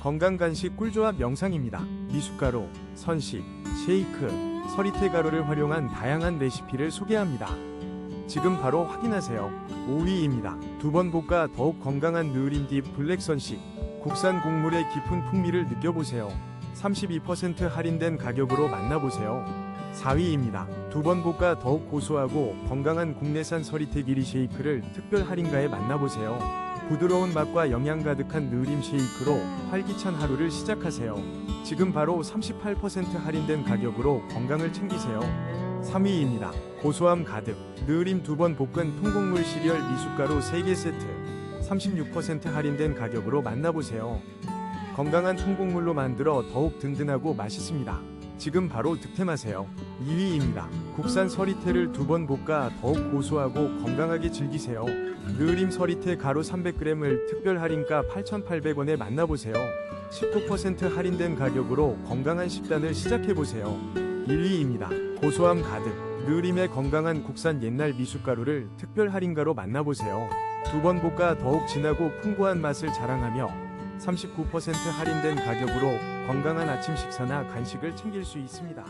건강 간식 꿀조합 명상입니다. 미숫가루, 선식, 쉐이크, 서리태 가루를 활용한 다양한 레시피를 소개합니다. 지금 바로 확인하세요. 5위입니다. 두 번 볶아 더욱 건강한 느으림딥 블랙 선식. 국산 곡물의 깊은 풍미를 느껴보세요. 32% 할인된 가격으로 만나보세요. 4위입니다. 두 번 볶아 더욱 고소하고 건강한 국내산 서리태 기리 쉐이크를 특별 할인가에 만나보세요. 부드러운 맛과 영양 가득한 느림 쉐이크로 활기찬 하루를 시작하세요. 지금 바로 38% 할인된 가격으로 건강을 챙기세요. 3위입니다. 고소함 가득 느림 두 번 볶은 통곡물 시리얼 미숫가루 3개 세트 36% 할인된 가격으로 만나보세요. 건강한 통곡물로 만들어 더욱 든든하고 맛있습니다. 지금 바로 득템하세요. 2위입니다. 국산 서리태를 두 번 볶아 더욱 고소하고 건강하게 즐기세요. 느림 서리태 가루 300g을 특별 할인가 8,800원에 만나보세요. 19% 할인된 가격으로 건강한 식단을 시작해보세요. 1위입니다. 고소함 가득 느림의 건강한 국산 옛날 미숫가루를 특별 할인가로 만나보세요. 두 번 볶아 더욱 진하고 풍부한 맛을 자랑하며 39% 할인된 가격으로 건강한 아침 식사나 간식을 챙길 수 있습니다.